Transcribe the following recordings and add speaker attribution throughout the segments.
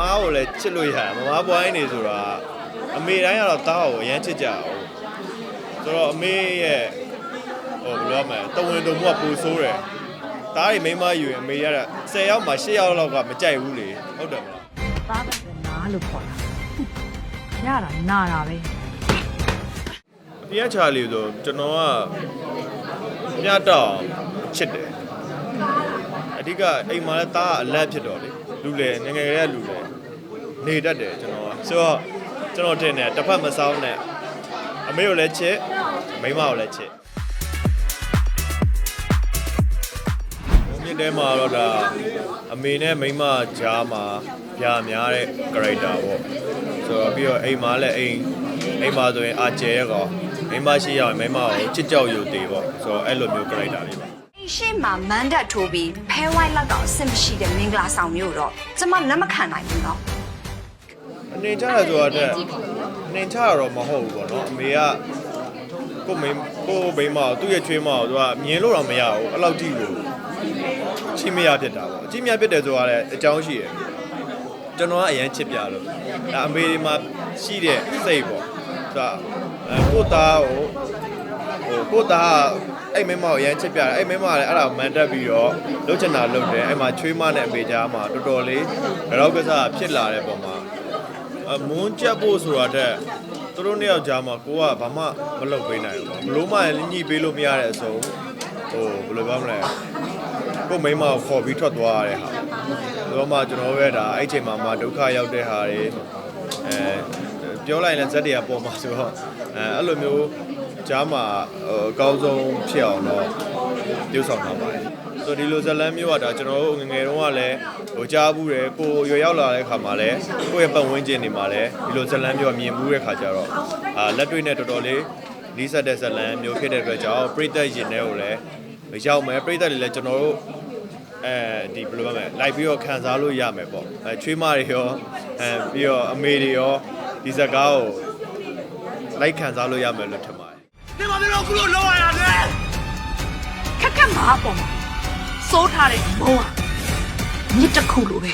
Speaker 1: မားကိုလည်းချစ်လို့ရတယ်မမားပွိုင်းနေဆိုတာအမေတိုင်းကတော့တားကိုအရန်ချစ်ကြအောင်ဆိုတော့အမေရဲ့ဟိုဘယ်လိုရမလဲတဝင်တုံမှုကပူဆိုးတယ်တားတွေမိန်းမယူရင်အမေရတာ10ယောက်မှာ10ယောက်လောက်ကမကြိုက်ဘူးလေဟုတ်တယ်မလား
Speaker 2: သားပဲနားလို့ခေါ်တာရတာနာတာပဲ
Speaker 1: အပြင်းချာလေးဆိုကျွန်တော်ကညတော့ချစ်တယ်အဓိကအိမ်မှာလည်းတားကအလက်ဖြစ်တော့လေလူလေငယ်ငယ်ကလေးကလူလေ နေတတ်တယ်ကျွန်တော်ကဆိုတော့ကျွန်တော်တင်တယ်တစ်ဖက်မဆောင်နဲ့အမေကိုလည်းချစ်မိန်းမကိုလည်းချစ်မြင့်တဲမှာတော့ဒါအမေနဲ့မိန်းမကြားမှာပြာများတဲ့ character ပေါ့ဆိုတော့ပြီးတော့အိမ်မှာလည်းအိမ်အိမ်မှာဆိုရင်အာကျဲကောမိန်းမရှိရရင်မိန်းမကိုချစ်ကြောက်ယူသေးပေါ့ဆိုတော့အဲ့လိုမျိုး character လေးပါ
Speaker 3: အိမ်ရှိမှာမန်တက်ထိုးပြီးဖဲဝိုင်းလောက်တော့အဆင်မရှိတဲ့မင်္ဂလာဆောင်မျိုးတော့ကျမလက်မခံနိုင်ဘူးနော်
Speaker 1: အ နေချတာဆိုတာတဲ့အနေချတာတော့မဟုတ်ဘူးပေါ့နော်အမေကကိုမိန်းကိုမိန်းမကိုသူ့ရဲ့ချွေးမကိုသူကမြင်လို့တော့မရဘူးအဲ့လောက်ကြည့်လို့ချိမရဖြစ်တာပေါ့အချိမရဖြစ်တယ်ဆိုတာလည်းအကြောင်းရှိတယ်ကျွန်တော်ကအရန်ချစ်ပြလို့ဒါအမေဒီမှာရှိတဲ့စိတ်ပေါ့ဒါအဲကိုသားကိုဟိုကိုသားကအဲ့မိန်းမကိုအရန်ချစ်ပြတယ်အဲ့မိန်းမကလည်းအဲ့ဒါကိုမန်တက်ပြီးတော့လှုပ်ချင်တာလှုပ်တယ်အဲ့မှာချွေးမနဲ့အမေကြားမှာတော်တော်လေးရောက်ကစားဖြစ်လာတဲ့ပုံမှာအ မွန်းကြက်ဖို့ဆိုတာတဲ့သူတို့နှစ်ယောက်ကြားမှာကိုကဘာမှမလုပ်ပေးနိုင်ဘူးဘလို့မှညှိပေးလို့မရတဲ့အစုံဟိုဘယ်လိုပြောမလဲကိုမိန်းမကိုခေါ်ပြီးထွက်သွားရတဲ့ဟာတော့မှကျွန်တော်ရဲ့ဒါအဲ့ချိန်မှာမှဒုက္ခရောက်တဲ့ဟာတွေအဲပြောလိုက်ရင်လည်းဇက်တွေကပေါ်မှာဆိုတော့အဲအဲ့လိုမျိုးကြားမှာဟိုအကောင်းဆုံးဖြစ်အောင်တော့ပြုဆောင်ထားပါတယ်ဆိုဒီလိုဇလန်းမျိုးကဒါကျွန်တော်တို့ငငယ်တုန်းကလည်း ဟိုကြားဘူးတယ်ကိုရွယ်ရောက်လာတဲ့ခါမှာလည်းကိုယ့်ရဲ့ပတ်ဝန်းကျင်တွေမှာလည်းဒီလိုဇလန်းမျိုးကမြင်ဘူးတဲ့ခါကျတော့အာလက်တွေ့နဲ့တော်တော်လေးနီးစပ်တဲ့ဇလန်းမျိုးဖြစ်တဲ့အတွက်ကြောင့်ပြိသက်ရင်ထဲကိုလည်းရောက်မယ်ပြိသက်တွေလည်းကျွန်တော်တို့အဲဒီဘယ်လိုပြောမလဲလိုက်ပြီးတော့ခံစားလို့ရမယ်ပေါ့အဲချွေးမတွေရောအဲပြီးတော့အမေတွေရောဒီဇာတ်ကားကိုလိုက်ခံစားလို့ရမယ်လို့ထင်ပါတယ်
Speaker 2: ခက်ခက်မှာအပေါ်မှာစိုးထားတဲ့မုံอ่ะ မြစ်တစ်ခုလိုပဲ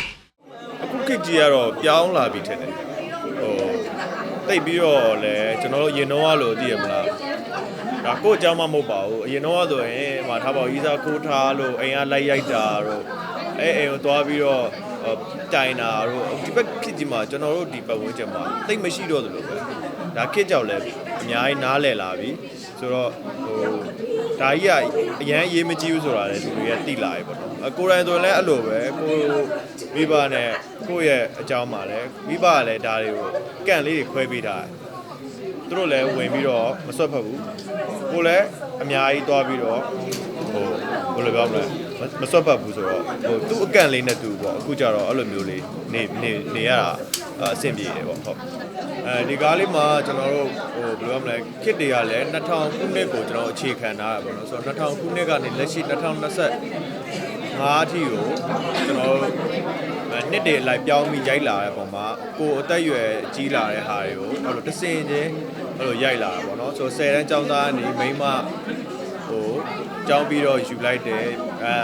Speaker 1: အခုခေတ်ကြီးကတော့ပြောင်းလာပြီထင်တယ်ဟိုတိတ်ပြီးတော့လည်းကျွန်တော်တို့ရင်တော့လို့သိရမလားဒါကိုယ့်အကြောင်းမှမဟုတ်ပါဘူးအရင်တော့ဆိုရင်ဟိုထားပါဦးဤစားခိုးထားလို့အိမ်ကလိုက်ရိုက်တာတို့အဲအိမ်ကိုသွားပြီးတော့ဟိုတိုင်တာတို့ဒီဘက်ခေတ်ကြီးမှာကျွန်တော်တို့ဒီပတ်ဝန်းကျင်မှာတိတ်မရှိတော့သလိုပဲဒါခေတ်ကြောင့်လည်းအများကြီးနားလည်လာပြီဆိုတော့ဟိုဒါကြီးကအရန်ရေးမကြည့်ဘူးဆိုတာလည်းသူတွေကသိလာပြီပေါ့နော်အ ကိုယ်တိုင်ဆိုရင်လည်းအဲ့လိုပဲကိုမိဘနဲ့ကိုယ့်ရဲ့အကြောင်းမှာလည်းမိဘကလည်းဒါတွေကိုကန့်လေးတွေခွဲပေးထားတယ်သူတို့လည်းဝင်ပြီးတော့မဆွတ်ဖက်ဘူးကိုလည်းအများကြီးသွားပြီးတော့ဟိုဘယ်လိုပြောမလဲမမဆွတ်ဖက်ဘူးဆိုတော့ဟိုသူ့အကန့်လေးနဲ့သူပေါ့အခုကျတော့အဲ့လိုမျိုးလေးနေနေနေရတာအအဆင်ပြေတယ်ပေါ့ဟုတ်အဲဒီကားလေးမှာကျွန်တော်တို့ဟိုဘယ်လိုပြောမလဲခစ်တွေကလည်း2000ခုနှစ်ကိုကျွန်တော်အခြေခံထားတာပေါ့နော်ဆိုတော့2000ခုနှစ်ကနေလက်ရှိ 2025အထိကိုကျွန်တော်တို့အဲနှစ်တွေလိုက်ပြောင်းပြီးရိုက်လာတဲ့ပုံမှာကိုယ်အသက်အရွယ်ကြီးလာတဲ့ဟာတွေကိုအဲ့လိုတစင်ချင်းအဲ့လိုရိုက်လာတာပေါ့နော်ဆိုတော့10တန်းចောင်းသားနေမိန်းမဟိုចောင်းပြီးတော့ယူလိုက်တယ်အဲ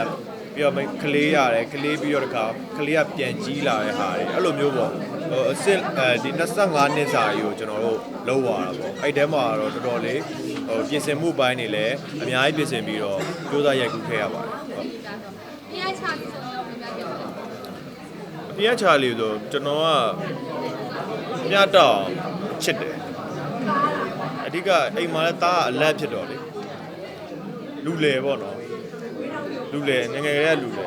Speaker 1: ပြီးတော့မိန်းကလေးရတယ်ကလေးပြီးတော့တခါကလေးကပြန်ကြီးလာတဲ့ဟာတွေအဲ့လိုမျိုးပေါ့ဟိုအစ်စ်အဲဒီ25နှစ်စာကြီးကိုကျွန်တော်တို့လုံးသွားတာပေါ့အဲ့တဲမှာတော့တော်တော်လေးဟိုပြင်ဆင်မှုပိုင်းတွေလည်းအများကြီးပြင်ဆင်ပြီးတော့ကြိုးစားရိုက်ကူးခဲ့ရပါတယ်ဟုတ် အပြင်းချာလေးဆိုကျွန်တော်ကညတော့ချစ်တယ်အဓိကအိမ်မှာလည်းတားကအလက်ဖြစ်တော့လေလူလေပေါ့နော်လူလေငယ်ငယ်ကလေးကလူလေ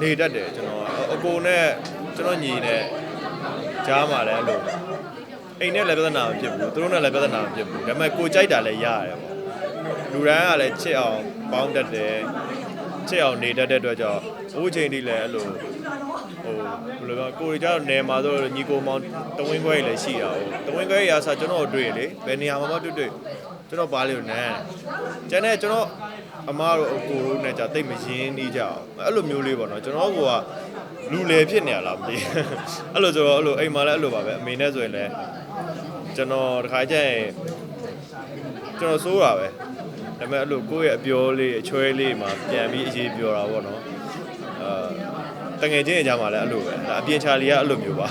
Speaker 1: နေတတ်တယ်ကျွန်တော်ကအကိုနဲ့ကျွန်တော်ညီနဲ့ကြားမှာလည်းအဲ့လိုအိမ်နဲ့လည်းပြဿနာမဖြစ်ဘူးသူတို့နဲ့လည်းပြဿနာမဖြစ်ဘူးဒါပေမဲ့ကိုကြိုက်တာလည်းရတယ်ပေါ့လူတိုင်းကလည်းချစ်အောင်ပေါင်းတတ်တယ်ချစ်အောင်နေတတ်တဲ့အတွက်ကြောင့်အခုချိန်ထိလည်းအဲ့လို ဟိုဘယ်လိုပြောကိုရီကျတော့နယ်မှာဆိုညီကိုမောင်တဝင်းခွဲကြီးလည်းရှိတာဟုတ်တဝင်းခွဲကြီးအားဆိုကျွန်တော်တွေ့လေဘယ်နေရာမှာမှတွေ့တွေ့ကျွန်တော်ပါလေနန်းကျန်တဲ့ကျွန်တော်အမားတို့အကိုတို့နဲ့じゃတိတ်မရင်းနေကြအောင်အဲ့လိုမျိုးလေးပေါ့နော်ကျွန်တော်ကလူလေဖြစ်နေရလားမသိအဲ့လိုဆိုတော့အဲ့လိုအိမ်မှာလည်းအဲ့လိုပါပဲအမေနဲ့ဆိုရင်လည်းကျွန်တော်တခါကျရင်ကျွန်တော်စိုးတာပဲဒါပေမဲ့အဲ့လိုကိုယ့်ရဲ့အပြောလေးအချွဲလေးမှာပြန်ပြီးအရေးပြောတာပေါ့နော်အာ တငယ်ချင်းရဲ့ကြားမှာလည်းအဲ့လိုပဲဒါအပြင်ချာလီကအဲ့လိုမျိုးပါ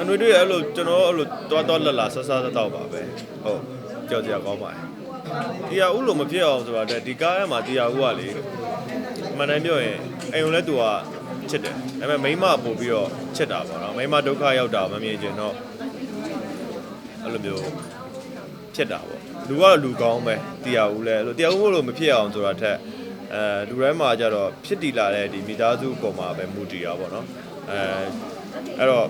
Speaker 1: အနွေတွေအဲ့လိုကျွန်တော်အဲ့လိုတွားတွားလတ်လာဆဆဆတော့ပါပဲဟုတ်ကြောက်ကြရကောင်းပါတယ်တရားဥလို့မဖြစ်အောင်ဆိုတာတဲ့ဒီကားထဲမှာတရားဥကလေအမှန်တမ်းပြောရင်အိမ်ုံလဲသူကချစ်တယ်ဒါပေမဲ့မိန်းမပို့ပြီးတော့ချစ်တာပေါ့နော်မိန်းမဒုက္ခရောက်တာမမြင်ချင်တော့အဲ့လိုမျိုးဖြစ်တာပေါ့ လူကတော့လူကောင်းပဲတရားဦးလဲအဲ့လိုတရားဦးလို့မဖြစ်အောင်ဆိုတာထက်အဲလူတိုင်းမှာကြတော့ဖြစ်တည်လာတဲ့ဒီမိသားစုပုံမှာပဲမူတည်တာပေါ့နော်အဲအဲ့တော့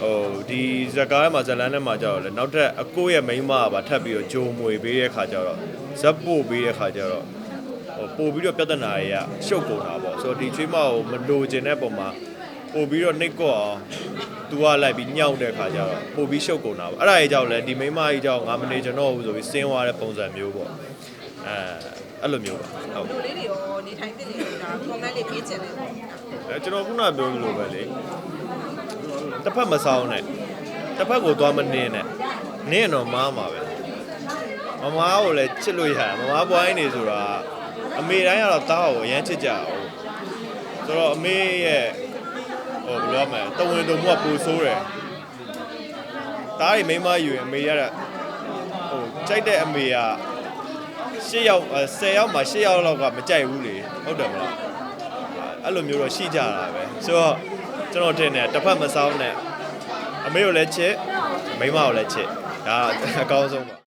Speaker 1: ဟိုဒီဇကားထဲမှာဇလန်းထဲမှာကြတော့လေနောက်ထပ်အကိုရဲ့မိန်းမကပါထပ်ပြီးတော့ဂျုံမွေပေးတဲ့ခါကျတော့ဇက်ပို့ပေးတဲ့ခါကျတော့ဟိုပို့ပြီးတော့ပြဿနာတွေကရှုပ်ကုန်တာပေါ့ဆိုတော့ဒီချွေးမကိုမလိုချင်တဲ့ပုံမှာပို့ပြီးတော့နှိတ်ကော့အောင် သူကလိုက်ပြီးညောက်တဲ့ခါကျတော့ပို့ပြီးရှုပ်ကုန်တာပေါ့အဲ့ဒါကြီးကြောင့်လဲဒီမိန်းမကြီးကြောင့်ငါမနေကျွန်တော်ဘူးဆိုပြီးစင်းသွားတဲ့ပုံစံမျိုးပေါ့အဲအဲ့လိုမျိုးပါဟုတ်
Speaker 4: လူလေးတွေရောနေထိုင်တဲ့နေနေတာ comment လေးပေးချင်တယ်
Speaker 1: အဲကျွန်တော်ခုနပြောသလိုပဲလေတစ်ဖက်မဆောင်နဲ့တစ်ဖက်ကိုသွားမနှင်းနဲ့နင်းရင်တော့မားမှာပဲမမားကိုလည်းချစ်လို့ရတယ်မမားပွိုင်းနေဆိုတာအမေတိုင်းကတော့တားကိုအရန်ချစ်ကြအောင်ဆိုတော့အမေရဲ့ ဟိုဘယ်လိုရမလဲတဝင်တုံမှုကပူဆိုးတယ်တားရီမိန်းမယူရင်အမေရတဲ့ဟိုကြိုက်တဲ့အမေက၈ယောက်10ယောက်မှာ8ယောက်လောက်ကမကြိုက်ဘူးလေဟုတ်တယ်မလားအဲ့လိုမျိုးတော့ရှိကြတာပဲဆိုတော့ကျွန်တော်ထင်တယ်တစ်ဖက်မဆောင်နဲ့အမေကိုလည်းချစ်မိန်းမကိုလည်းချစ်ဒါအကောင်းဆုံးပါ